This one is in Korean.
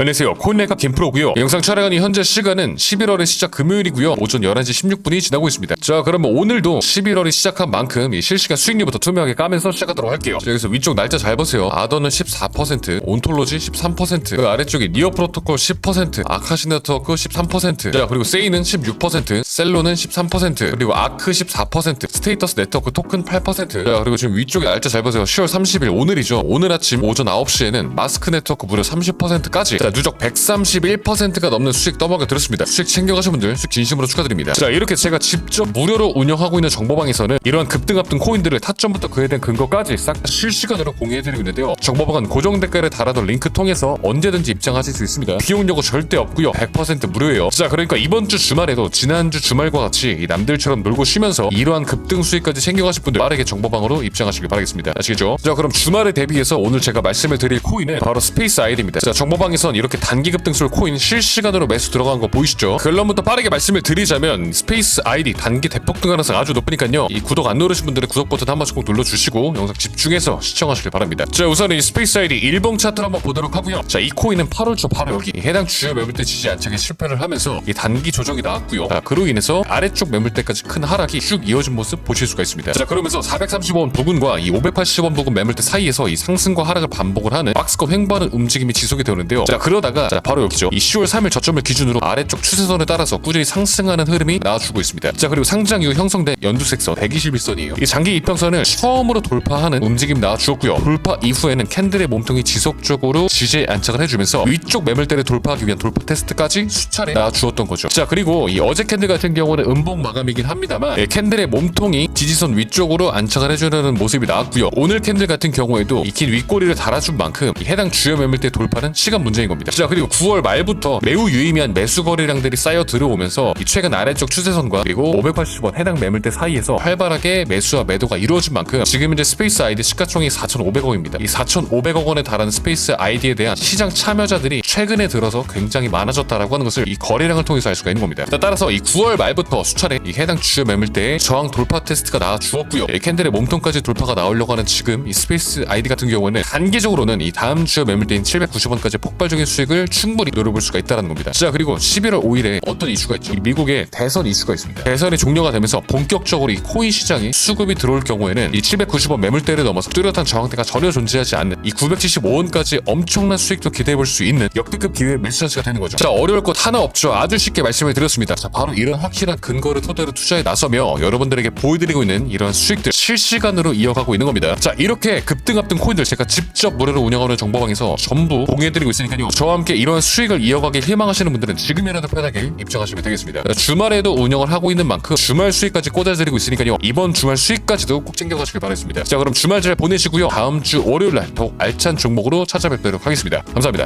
안녕하세요. 코인레카 김프로고요. 영상 촬영하는 현재 시간은 11월의 시작 금요일이고요. 오전 11시 16분이 지나고 있습니다. 자 그러면 오늘도 11월이 시작한 만큼 이 실시간 수익률부터 투명하게 까면서 시작하도록 할게요. 자, 여기서 위쪽 날짜 잘 보세요. 아더는 14% 온톨로지 13%그 아래쪽에 니어 프로토콜 10% 아카시 네트워크 13%자 그리고 세이는 16% 셀로는 13% 그리고 아크 14% 스테이터스 네트워크 토큰 8%자 그리고 지금 위쪽에 날짜 잘 보세요. 10월 30일 오늘이죠. 오늘 아침 오전 9시에는 마스크 네트워크 무려 30%까지. 자 누적 131%가 넘는 수익 떠먹여 들었습니다. 수익 챙겨가신 분들 수익 진심으로 축하드립니다. 자 이렇게 제가 직접 무료로 운영하고 있는 정보방에서는 이러한 급등합등 코인들을 타점부터 그에 대한 근거까지 싹다 실시간으로 공유해드리고 있는데요. 정보방은 고정 댓글에 달아둔 링크 통해서 언제든지 입장하실 수 있습니다. 비용 요구 절대 없고요. 100% 무료예요. 자 그러니까 이번 주 주말에도 지난주 주말과 같이 이 남들처럼 놀고 쉬면서 이러한 급등 수익까지 챙겨가실 분들 빠르게 정보방으로 입장하시길 바라겠습니다. 아시겠죠? 자 그럼 주말에 대비해서 오늘 제가 말씀을 드릴 코인은 바로 스페이스 아이디입니다. 자 정보방에선 이렇게 단기 급등술 코인 실시간으로 매수 들어간 거 보이시죠? 결론부터 빠르게 말씀을 드리자면 스페이스 아이디 단기 대폭등 가능성 아주 높으니까요. 이 구독 안 누르신 분들은 구독 버튼 한 번씩 꼭 눌러주시고 영상 집중해서 시청하시길 바랍니다. 자 우선 이 스페이스 아이디 일봉 차트를 한번 보도록 하고요. 자 이 코인은 8월 초 바로 여기 해당 주요 매물대 지지 안착에 실패를 하면서 이 단기 조정이 나왔고요. 자 그로 인해서 아래쪽 매물대까지 큰 하락이 쭉 이어진 모습 보실 수가 있습니다. 자 그러면서 430원 부근과 이 580원 부근 매물대 사이에서 이 상승과 하락을 반복을 하는 박스권 횡보하는 움직임이 지속이 되는데요. 자 그러다가 자 바로 여기죠. 이 10월 3일 저점을 기준으로 아래쪽 추세선을 따라서 꾸준히 상승하는 흐름이 나와주고 있습니다. 자 그리고 상장 이후 형성된 연두색선 121선이에요. 이 장기 이평선을 처음으로 돌파하는 움직임 나와주었고요. 돌파 이후에는 캔들의 몸통이 지속적으로 지지에 안착을 해주면서 위쪽 매물대를 돌파하기 위한 돌파 테스트까지 수차례 나와주었던 거죠. 자 그리고 이 어제 캔들 같은 경우는 음봉 마감이긴 합니다만 예, 캔들의 몸통이 지지선 위쪽으로 안착을 해주려는 모습이 나왔고요. 오늘 캔들 같은 경우에도 이 긴 윗꼬리를 달아준 만큼 이 해당 주요 매물대 돌파는 시간 문제인 겁니다. 자 그리고 9월 말부터 매우 유의미한 매수 거래량들이 쌓여 들어오면서 이 최근 아래쪽 추세선과 그리고 580원 해당 매물대 사이에서 활발하게 매수와 매도가 이루어진 만큼 지금 이제 스페이스 아이디 시가총이 4,500억입니다. 이 4,500억 원에 달하는 스페이스 아이디에 대한 시장 참여자들이 최근에 들어서 굉장히 많아졌다라고 하는 것을 이 거래량을 통해서 알 수가 있는 겁니다 자, 따라서 이 9월 말부터 수차례 이 해당 주요 매물대에 저항 돌파 테스트가 나와 주었고요 이 캔들의 몸통까지 돌파가 나오려고 하는 지금 이 스페이스 아이디 같은 경우에는 단기적으로는 이 다음 주요 매물대인 790원까지 폭발적인 수익을 충분히 노려볼 수가 있다는 겁니다. 자 그리고 11월 5일에 어떤 이슈가 있죠? 이 미국의 대선 이슈가 있습니다. 대선이 종료가 되면서 본격적으로 이 코인 시장이 수급이 들어올 경우에는 이 790원 매물대를 넘어서 뚜렷한 저항대가 전혀 존재하지 않는 이 975원까지 엄청난 수익도 기대해 볼 수 있는 역대급 기회 매수 찬스가 되는 거죠. 자 어려울 것 하나 없죠. 아주 쉽게 말씀을 드렸습니다. 자 바로 이런 확실한 근거를 토대로 투자에 나서며 여러분들에게 보여드리고 있는 이런 수익들 실시간으로 이어가고 있는 겁니다. 자 이렇게 급등합등 코인들 제가 직접 무료로 운영하는 정보방에서 전부 공유해드리고 있으니까요. 저와 함께 이런 수익을 이어가길 희망하시는 분들은 지금이라도 편하게 입장하시면 되겠습니다. 자, 주말에도 운영을 하고 있는 만큼 주말 수익까지 꽂아드리고 있으니까요. 이번 주말 수익까지도 꼭 챙겨가시길 바라겠습니다. 자 그럼 주말 잘 보내시고요. 다음 주 월요일날 더욱 알찬 종목으로 찾아뵙도록 하겠습니다. 감사합니다.